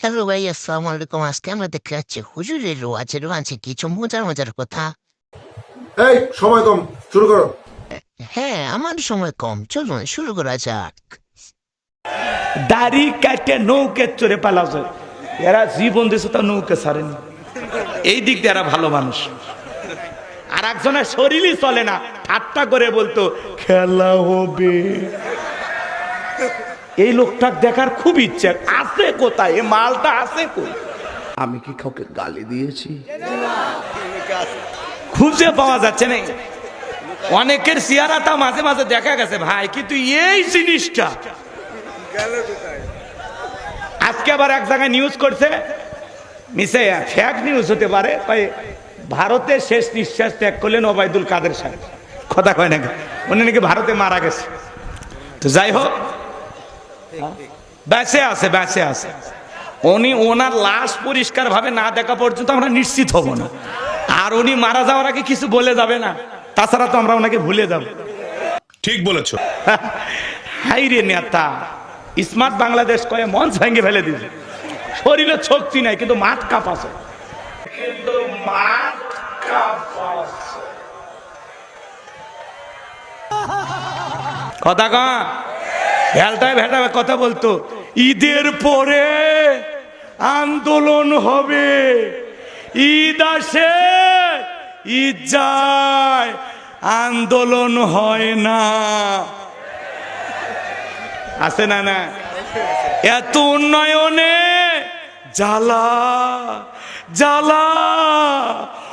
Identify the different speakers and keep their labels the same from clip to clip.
Speaker 1: Hello ভাই আসসালামু আলাইকুম আজকে আমরা দেখতে যাচ্ছি হুজুরের রোয়াজের রোয়াজে কিছু মজার মজার কথা
Speaker 2: এই সময় কম শুরু করো
Speaker 1: হ্যাঁ আমার সময় কম চলুন শুরু করা যাক
Speaker 3: দাড়ি কাটে নৌকে চড়ে পালাছে এরা জীবন দিয়েছে তা নৌকে ছাড়েনি এই দিক দিয়ে এরা ভালো মানুষ আর একজনের শরীরই চলে না ঠাট্টা করে বলতো খেলা হবে এই লোকটা দেখার খুব ইচ্ছে। আছে কোথায়? এ মালটা আছে কই?
Speaker 4: আমি কি কাউকে গালি দিয়েছি?
Speaker 3: খুঁজে পাওয়া যাচ্ছে না। অনেকের চেহারাটা মাঝে মাঝে দেখা গেছে। ভাই কিন্তু এই জিনিসটা। আজকে আবার এক জায়গায় নিউজ করছে। মিসে ফ্যাক নিউজ হতে পারে তাই ভারতে শেষ নিঃশ্বাস ত্যাগ করলেন ওবায়দুল কাদের সাহেব। কথা কয় নাকি? উনি নাকি ভারতে মারা গেছে। তো যাই হোক বেঁচে আছে বেঁচে আছে। উনি ওনার লাশ পরিষ্কার ভাবে না দেখা পর্যন্ত আমরা নিশ্চিত হব না। আর উনি মারা যাওয়ার আগে কিছু বলে যাবে না। তাছাড়া তো আমরা ওনাকে ভুলে যাব।
Speaker 5: ঠিক বলেছ।
Speaker 3: হাই রে নেতা স্মার্ট বাংলাদেশ কয়ে মঞ্চ ভেঙে ফেলে দিয়েছে। শরীরে শক্তি নাই কিন্তু মাঠ কাঁপাছে। কিন্তু মাঠ কাঁপাছে। কথা কা ভেলটায় ভেটা কথা বলতো, ঈদের পরে আন্দোলন হবে, ঈদ আসে, ঈদ যায়, আন্দোলন হয় না। আছে না না? এত উন্নয়নে জ্বালা জ্বালা,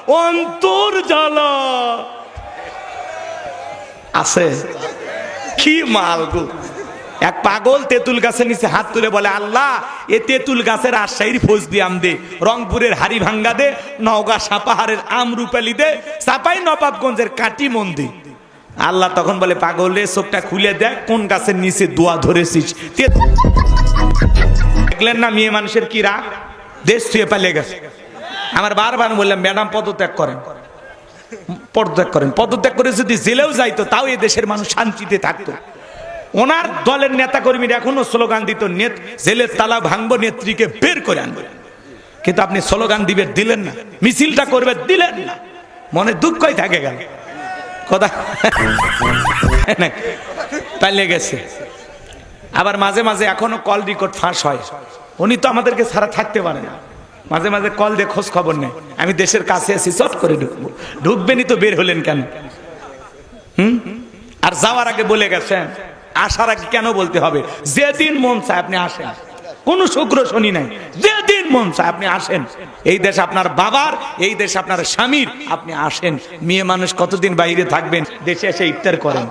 Speaker 3: অন্তর জ্বালা। আছে? কি মাল গো? এক পাগল তেঁতুল গাছের নিচে হাত তুলে বলে, আল্লাহ, এ তেঁতুল গাছের আশাইর ফৌজ দিয়াম দে, রংপুরের হাড়ি ভাঙ্গা দে, নওগাঁ সাপাহারের আম রূপালি দে চাপাই নবাবগঞ্জের কাটি মন্দির আল্লাহ তখন বলে, পাগলে চোখটা খুলে দেখ, কোন গাছের নিচে দোয়া ধরেছিস? দেখলেন না মেয়ে মানুষের কি রাগ? দেশ ছুঁয়ে পালিয়ে গেছে। আমার বারবার বললাম, ম্যাডাম, পদত্যাগ করেন। পদত্যাগ করেন। পদত্যাগ করে যদি জেলেও যাইতো, তাও এই দেশের মানুষ শান্তিতে থাকতো। ওনার দলের নেতা কর্মীরা এখনও স্লোগান দিত, নেত, জেলের তালা ভাঙবো, নেত্রীকে বের করে আনব। কিন্তু আপনি স্লোগান দিবে, দিলেন না। মিছিলটা করবে, দিলেন না। মনে দুঃখই থাকে গেল। কথা পালিয়ে গেছে। আবার মাঝে মাঝে এখনও কল রেকর্ড ফাঁস হয়। উনি তো আমাদেরকে ছাড়া থাকতে পারে না। মাঝে মাঝে কল দিয়ে খোঁজ খবর নেই আমি দেশের কাছে আছি চট করে ঢুকবো। ঢুকবেনই তো বের হলেন কেন? হুম? আর যাওয়ার আগে বলে গেছেন আসার আগে কেন বলতে হবে? যেদিন মন চায় আপনি আসেন। কোন শুক্র শনি নাই। যেদিন মন চায় আপনি আসেন। এই দেশ আপনার বাবার, এই দেশ আপনার স্বামীর, আপনি আসেন। মেয়ে মানুষ কতদিন বাইরে থাকবেন? দেশে এসে ইফতার করেন।